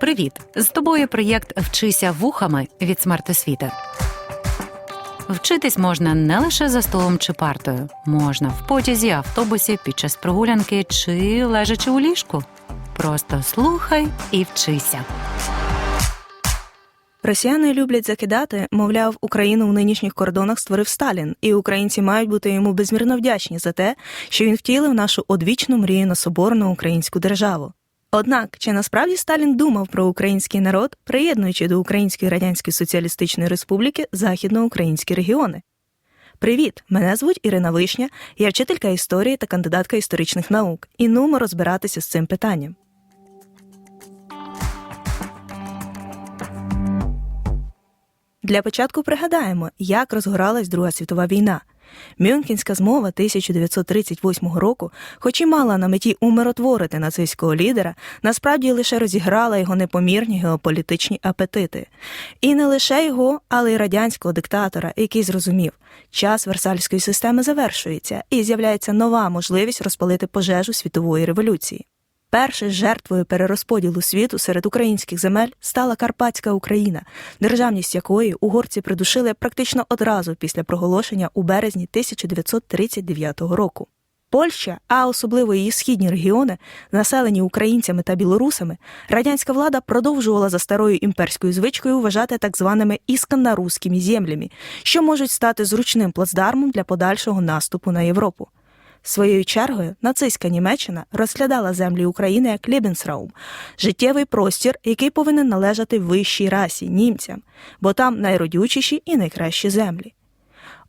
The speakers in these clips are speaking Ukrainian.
Привіт! З тобою проєкт Вчися вухами від смертосвіти. Вчитись можна не лише за столом чи партою, можна в потязі, автобусі, під час прогулянки чи лежачи у ліжку. Просто слухай і вчися. Росіяни люблять закидати, мовляв, Україну в нинішніх кордонах створив Сталін, і українці мають бути йому безмірно вдячні за те, що він втілив нашу одвічну мрію на соборну українську державу. Однак, чи насправді Сталін думав про український народ, приєднуючи до Української Радянської Соціалістичної Республіки західноукраїнські регіони? Привіт! Мене звуть Ірина Вишня, я вчителька історії та кандидатка історичних наук, і нумо розбиратися з цим питанням. Для початку пригадаємо, як розгоралась Друга світова війна. Мюнхенська змова 1938 року, хоч і мала на меті умиротворити нацистського лідера, насправді лише розіграла його непомірні геополітичні апетити. І не лише його, але й радянського диктатора, який зрозумів, час Версальської системи завершується і з'являється нова можливість розпалити пожежу світової революції. Першою жертвою перерозподілу світу серед українських земель стала Карпатська Україна, державність якої угорці придушили практично одразу після проголошення у березні 1939 року. Польща, а особливо її східні регіони, населені українцями та білорусами, радянська влада продовжувала за старою імперською звичкою вважати так званими ісканнаруськими землями, що можуть стати зручним плацдармом для подальшого наступу на Європу. Своєю чергою нацистська Німеччина розглядала землі України як Лібенсраум – життєвий простір, який повинен належати вищій расі німцям, бо там найродючіші і найкращі землі.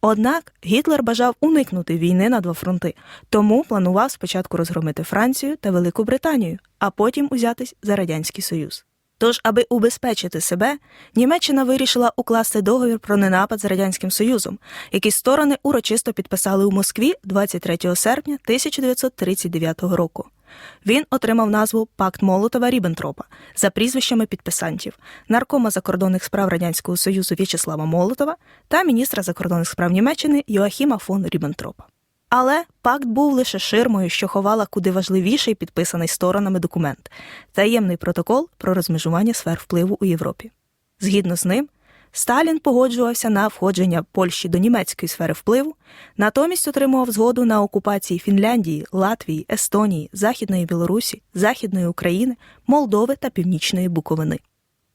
Однак Гітлер бажав уникнути війни на два фронти, тому планував спочатку розгромити Францію та Велику Британію, а потім узятись за Радянський Союз. Тож, аби убезпечити себе, Німеччина вирішила укласти договір про ненапад з Радянським Союзом, який сторони урочисто підписали у Москві 23 серпня 1939 року. Він отримав назву Пакт Молотова Ріббентропа за прізвищами підписантів наркома закордонних справ Радянського Союзу В'ячеслава Молотова та міністра закордонних справ Німеччини Йоахіма фон Ріббентропа. Але пакт був лише ширмою, що ховала куди важливіший підписаний сторонами документ таємний протокол про розмежування сфер впливу у Європі. Згідно з ним, Сталін погоджувався на входження Польщі до німецької сфери впливу, натомість отримував згоду на окупації Фінляндії, Латвії, Естонії, Західної Білорусі, Західної України, Молдови та Північної Буковини.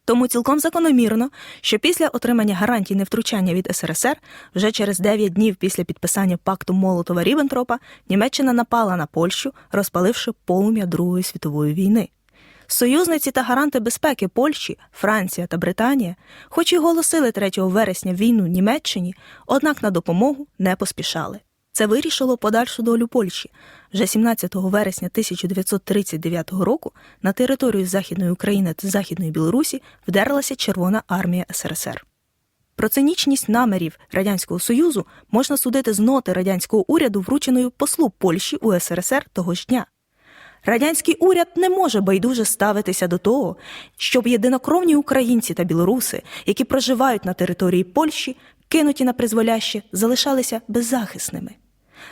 Тому цілком закономірно, що після отримання гарантій невтручання від СРСР вже через 9 днів після підписання пакту Молотова Ріббентропа Німеччина напала на Польщу, розпаливши полум'я Другої світової війни. Союзниці та гаранти безпеки Польщі, Франція та Британія, хоч і оголосили 3 вересня війну Німеччині, однак на допомогу не поспішали. Це вирішило подальшу долю Польщі. Вже 17 вересня 1939 року на територію Західної України та Західної Білорусі вдерлася Червона армія СРСР. Про цинічність намірів Радянського Союзу можна судити з ноти радянського уряду, врученої послу Польщі у СРСР того ж дня. Радянський уряд не може байдуже ставитися до того, щоб єдинокровні українці та білоруси, які проживають на території Польщі, кинуті на призволяще, залишалися беззахисними.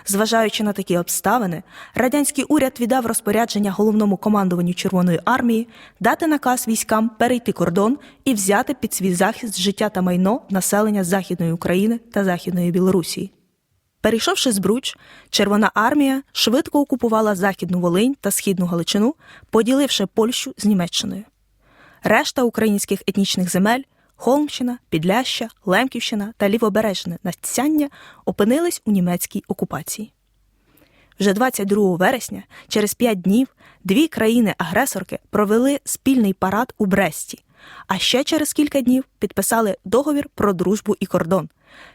Зважаючи на такі обставини, радянський уряд віддав розпорядження головному командуванню Червоної армії дати наказ військам перейти кордон і взяти під свій захист життя та майно населення Західної України та Західної Білорусі. Перейшовши з Бруч, Червона армія швидко окупувала Західну Волинь та Східну Галичину, поділивши Польщу з Німеччиною. Решта українських етнічних земель Холмщина, Підляща, Лемківщина та Лівобережне Настяння опинились у німецькій окупації. Вже 22 вересня, через п'ять днів, дві країни-агресорки провели спільний парад у Бресті, а ще через кілька днів підписали договір про дружбу і кордон,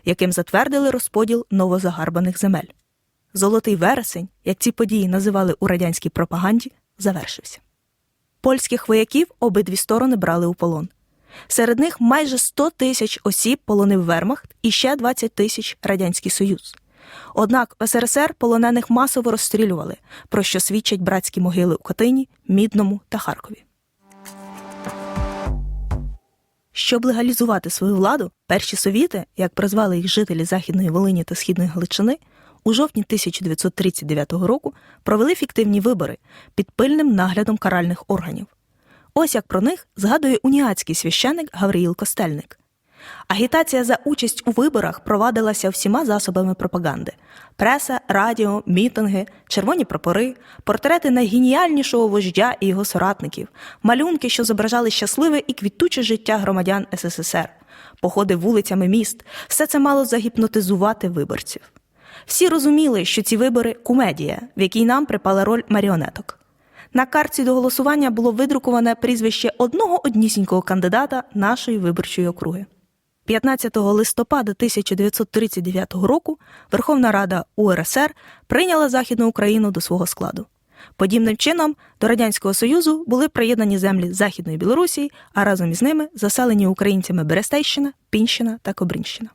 яким затвердили розподіл новозагарбаних земель. Золотий вересень, як ці події називали у радянській пропаганді, завершився. Польських вояків обидві сторони брали у полон. Серед них майже 100 тисяч осіб полонив Вермахт і ще 20 тисяч Радянський Союз. Однак в СРСР полонених масово розстрілювали, про що свідчать братські могили у Катині, Мідному та Харкові. Щоб легалізувати свою владу, перші совіти, як прозвали їх жителі Західної Волині та Східної Галичини, у жовтні 1939 року провели фіктивні вибори під пильним наглядом каральних органів. Ось як про них згадує уніатський священик Гавриїл Костельник. Агітація за участь у виборах провадилася всіма засобами пропаганди: преса, радіо, мітинги, червоні прапори, портрети найгеніальнішого вождя і його соратників, малюнки, що зображали щасливе і квітуче життя громадян СССР, походи вулицями міст, все це мало загіпнотизувати виборців. Всі розуміли, що ці вибори кумедія, в якій нам припала роль маріонеток. На картці до голосування було видруковане прізвище одного однісінького кандидата нашої виборчої округи. 15 листопада 1939 року Верховна Рада УРСР прийняла Західну Україну до свого складу. Подібним чином до Радянського Союзу були приєднані землі Західної Білорусі, а разом із ними заселені українцями Берестейщина, Пінщина та Кобринщина.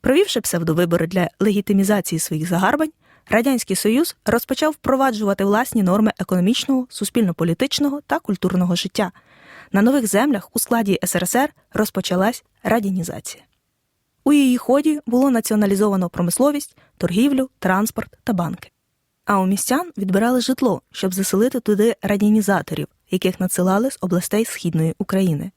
Провівши псевдовибори для легітимізації своїх загарбань, Радянський Союз розпочав впроваджувати власні норми економічного, суспільно-політичного та культурного життя. На нових землях у складі СРСР розпочалась радянізація. У її ході було націоналізовано промисловість, торгівлю, транспорт та банки. А у містян відбирали житло, щоб заселити туди радянізаторів, яких надсилали з областей Східної України.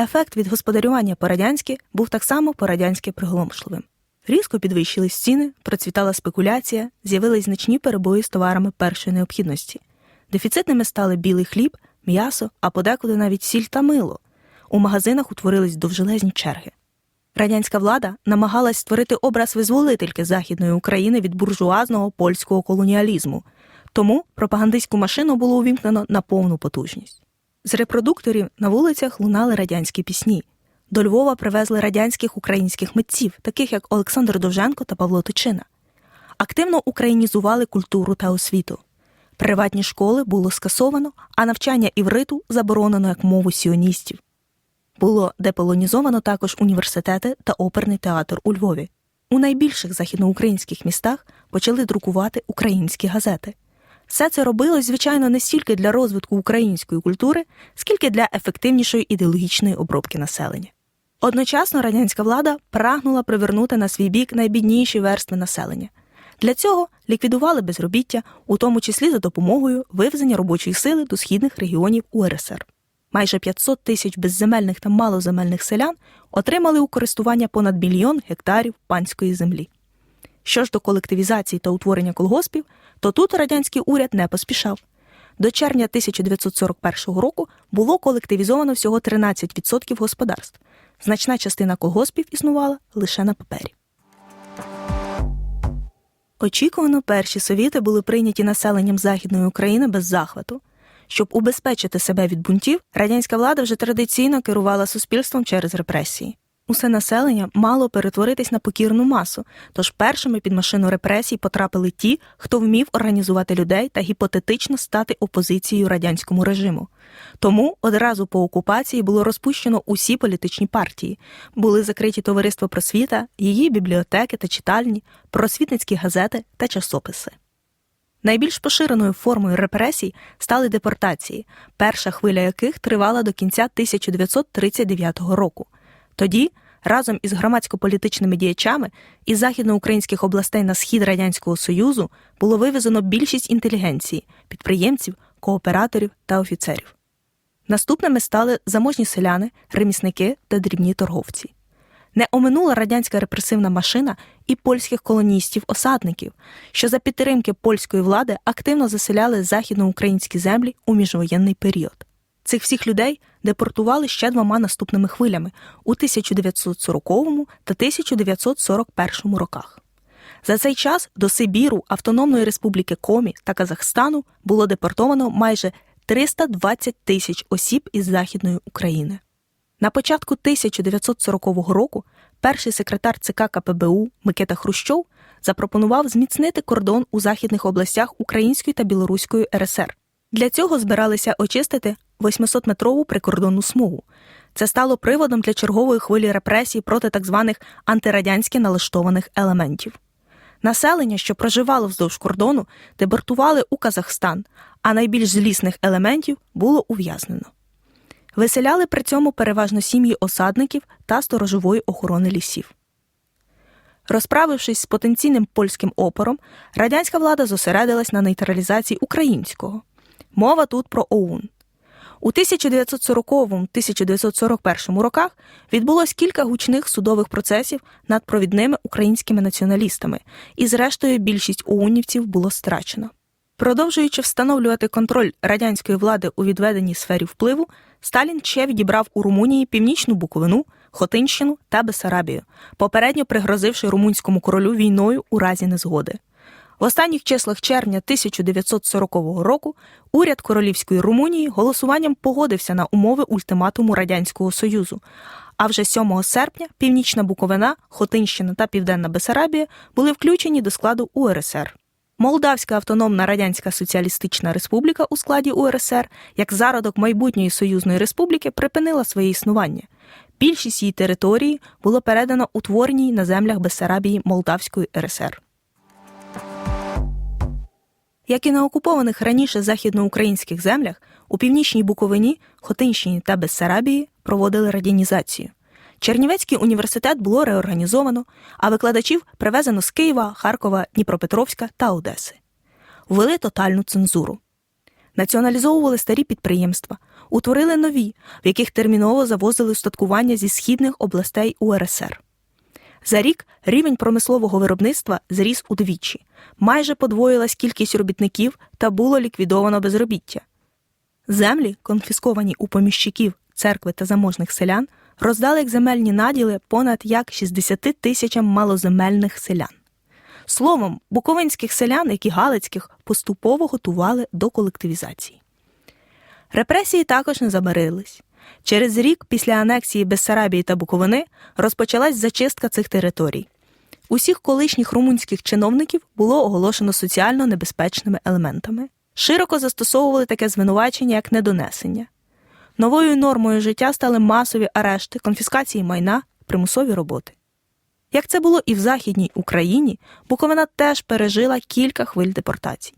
Ефект від господарювання по-радянськи був так само по-радянськи приголомшливим. Різко підвищились ціни, процвітала спекуляція, з'явились значні перебої з товарами першої необхідності. Дефіцитними стали білий хліб, м'ясо, а подекуди навіть сіль та мило. У магазинах утворились довжелезні черги. Радянська влада намагалась створити образ визволительки Західної України від буржуазного польського колоніалізму, тому пропагандистську машину було увімкнено на повну потужність. З репродукторів на вулицях лунали радянські пісні. До Львова привезли радянських українських митців, таких як Олександр Довженко та Павло Тичина. Активно українізували культуру та освіту. Приватні школи було скасовано, а навчання івриту заборонено як мову сіоністів. Було деполонізовано також університети та оперний театр у Львові. У найбільших західноукраїнських містах почали друкувати українські газети. Все це робилось, звичайно, не стільки для розвитку української культури, скільки для ефективнішої ідеологічної обробки населення. Одночасно радянська влада прагнула привернути на свій бік найбідніші верстви населення. Для цього ліквідували безробіття, у тому числі за допомогою вивезення робочої сили до східних регіонів УРСР. Майже 500 тисяч безземельних та малоземельних селян отримали у користування понад мільйон гектарів панської землі. Що ж до колективізації та утворення колгоспів, то тут радянський уряд не поспішав. До червня 1941 року було колективізовано всього 13% господарств. Значна частина колгоспів існувала лише на папері. Очікувано, перші совіти були прийняті населенням Західної України без захвату. Щоб убезпечити себе від бунтів, радянська влада вже традиційно керувала суспільством через репресії. Усе населення мало перетворитись на покірну масу, тож першими під машину репресій потрапили ті, хто вмів організувати людей та гіпотетично стати опозицією радянському режиму. Тому одразу по окупації було розпущено усі політичні партії, були закриті товариство просвіта, її бібліотеки та читальні, просвітницькі газети та часописи. Найбільш поширеною формою репресій стали депортації, перша хвиля яких тривала до кінця 1939 року. Тоді, разом із громадсько-політичними діячами із західноукраїнських областей на схід Радянського Союзу було вивезено більшість інтелігенції, підприємців, кооператорів та офіцерів. Наступними стали заможні селяни, ремісники та дрібні торговці. Не оминула радянська репресивна машина і польських колоністів-осадників, що за підтримки польської влади активно заселяли західноукраїнські землі у міжвоєнний період. Цих всіх людей депортували ще двома наступними хвилями у 1940 та 1941 роках. За цей час до Сибіру, Автономної Республіки Комі та Казахстану було депортовано майже 320 тисяч осіб із Західної України. На початку 1940 року перший секретар ЦК КПБУ Микита Хрущов запропонував зміцнити кордон у західних областях Української та Білоруської РСР. Для цього збиралися очистити 800-метрову прикордонну смугу. Це стало приводом для чергової хвилі репресій проти так званих антирадянськи налаштованих елементів. Населення, що проживало вздовж кордону, дебортували у Казахстан, а найбільш злісних елементів було ув'язнено. Виселяли при цьому переважно сім'ї осадників та сторожової охорони лісів. Розправившись з потенційним польським опором, радянська влада зосередилась на нейтралізації українського. Мова тут про ОУН. У 1940-1941 роках відбулось кілька гучних судових процесів над провідними українськими націоналістами, і зрештою більшість оунівців було страчено. Продовжуючи встановлювати контроль радянської влади у відведеній сфері впливу, Сталін ще відібрав у Румунії північну Буковину, Хотинщину та Бесарабію, попередньо пригрозивши румунському королю війною у разі незгоди. В останніх числах червня 1940 року уряд королівської Румунії голосуванням погодився на умови ультиматуму Радянського Союзу. А вже 7 серпня Північна Буковина, Хотинщина та Південна Бесарабія були включені до складу УРСР. Молдавська автономна радянська соціалістична республіка у складі УРСР, як зародок майбутньої союзної республіки, припинила своє існування. Більшість її території було передано утвореній на землях Бессарабії Молдавської РСР. Як і на окупованих раніше західноукраїнських землях, у північній Буковині, Хотинщині та Бессарабії проводили радянізацію. Чернівецький університет було реорганізовано, а викладачів привезено з Києва, Харкова, Дніпропетровська та Одеси. Ввели тотальну цензуру. Націоналізовували старі підприємства, утворили нові, в яких терміново завозили устаткування зі східних областей УРСР. За рік рівень промислового виробництва зріс удвічі, майже подвоїлась кількість робітників та було ліквідовано безробіття. Землі, конфісковані у поміщиків, церкви та заможних селян, роздали як земельні наділи понад як 60 тисячам малоземельних селян. Словом, буковинських селян, як і галицьких, поступово готували до колективізації. Репресії також не забарились. Через рік після анексії Бессарабії та Буковини розпочалась зачистка цих територій. Усіх колишніх румунських чиновників було оголошено соціально небезпечними елементами. Широко застосовували таке звинувачення як недонесення. Новою нормою життя стали масові арешти, конфіскації майна, примусові роботи. Як це було і в Західній Україні, Буковина теж пережила кілька хвиль депортацій.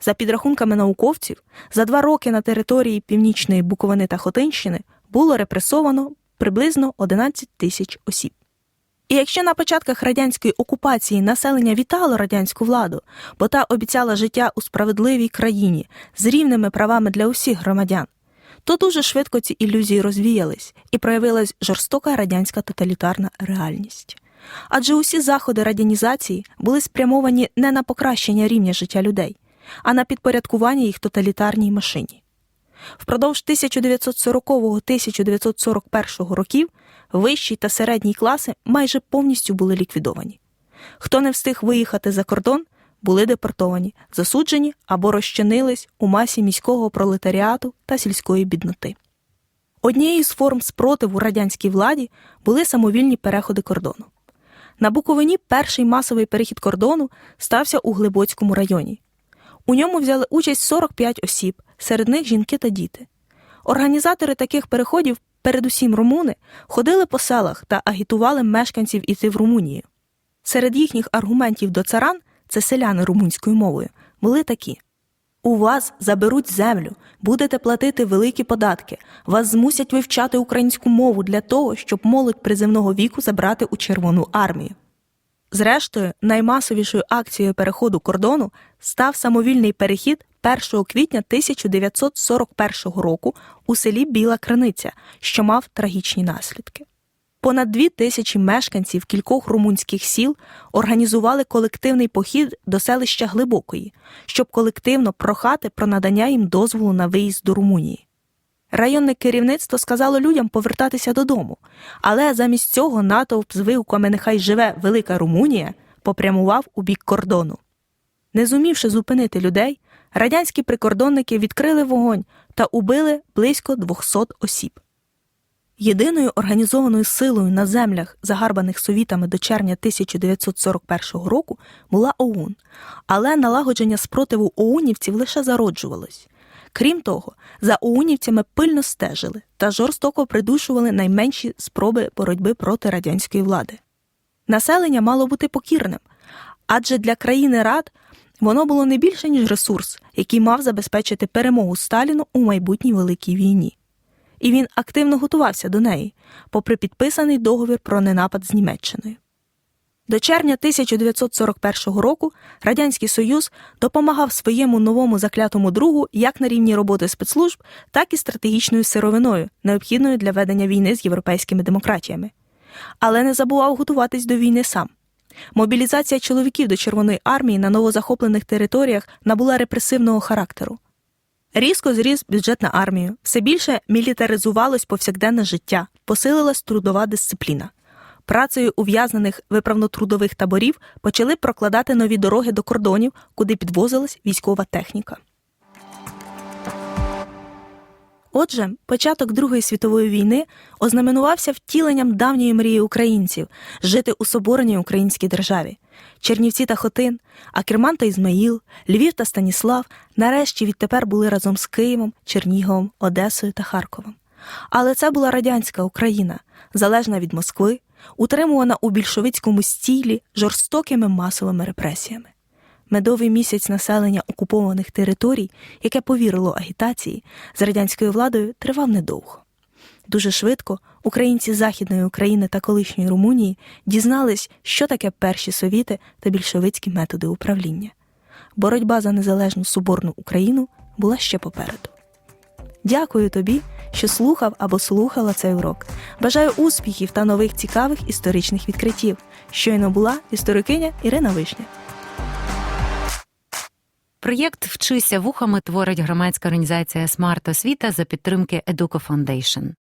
За підрахунками науковців, за два роки на території Північної Буковини та Хотинщини було репресовано приблизно 11 тисяч осіб. І якщо на початках радянської окупації населення вітало радянську владу, бо та обіцяла життя у справедливій країні з рівними правами для усіх громадян, то дуже швидко ці ілюзії розвіялись і проявилась жорстока радянська тоталітарна реальність. Адже усі заходи радянізації були спрямовані не на покращення рівня життя людей, а на підпорядкування їх тоталітарній машині. Впродовж 1940-1941 років вищі та середні класи майже повністю були ліквідовані. Хто не встиг виїхати за кордон, були депортовані, засуджені або розчинились у масі міського пролетаріату та сільської бідноти. Однією з форм спротиву радянській владі були самовільні переходи кордону. На Буковині перший масовий перехід кордону стався у Глибоцькому районі. У ньому взяли участь 45 осіб, серед них жінки та діти. Організатори таких переходів, передусім румуни, ходили по селах та агітували мешканців іти в Румунію. Серед їхніх аргументів до царан, це селяни румунською мовою, були такі: у вас заберуть землю, будете платити великі податки, вас змусять вивчати українську мову для того, щоб молодь приземного віку забрати у Червону армію. Зрештою, наймасовішою акцією переходу кордону став самовільний перехід 1 квітня 1941 року у селі Біла Криниця, що мав трагічні наслідки. Понад дві тисячі мешканців кількох румунських сіл організували колективний похід до селища Глибокої, щоб колективно прохати про надання їм дозволу на виїзд до Румунії. Районне керівництво сказало людям повертатися додому, але замість цього натовп з вигуками Нехай живе Велика Румунія попрямував у бік кордону. Не зумівши зупинити людей, радянські прикордонники відкрили вогонь та убили близько 200 осіб. Єдиною організованою силою на землях, загарбаних совітами до червня 1941 року, була ОУН, але налагодження спротиву оунівців лише зароджувалось. Крім того, за оунівцями пильно стежили та жорстоко придушували найменші спроби боротьби проти радянської влади. Населення мало бути покірним, адже для країни рад воно було не більше, ніж ресурс, який мав забезпечити перемогу Сталіну у майбутній великій війні. І він активно готувався до неї, попри підписаний договір про ненапад з Німеччиною. До червня 1941 року Радянський Союз допомагав своєму новому заклятому другу як на рівні роботи спецслужб, так і стратегічною сировиною, необхідною для ведення війни з європейськими демократіями. Але не забував готуватись до війни сам. Мобілізація чоловіків до Червоної армії на новозахоплених територіях набула репресивного характеру. Різко зріс бюджет на армію, все більше мілітаризувалось повсякденне життя, посилилась трудова дисципліна. Працею ув'язнених виправно-трудових таборів почали прокладати нові дороги до кордонів, куди підвозилась військова техніка. Отже, початок Другої світової війни ознаменувався втіленням давньої мрії українців жити у собореній українській державі. Чернівці та Хотин, Акерман та Ізмаїл, Львів та Станіслав нарешті відтепер були разом з Києвом, Черніговом, Одесою та Харковом. Але це була радянська Україна, залежна від Москви, утримувана у більшовицькому стілі жорстокими масовими репресіями. Медовий місяць населення окупованих територій, яке повірило агітації, з радянською владою тривав недовго. Дуже швидко українці Західної України та колишньої Румунії дізнались, що таке перші совіти та більшовицькі методи управління. Боротьба за незалежну соборну Україну була ще попереду. Дякую тобі, що слухав або слухала цей урок. Бажаю успіхів та нових цікавих історичних відкриттів. Щойно була історикиня Ірина Вишня. Проєкт Вчися вухами творить громадська організація Смарт Освіта за підтримки Educo Foundation.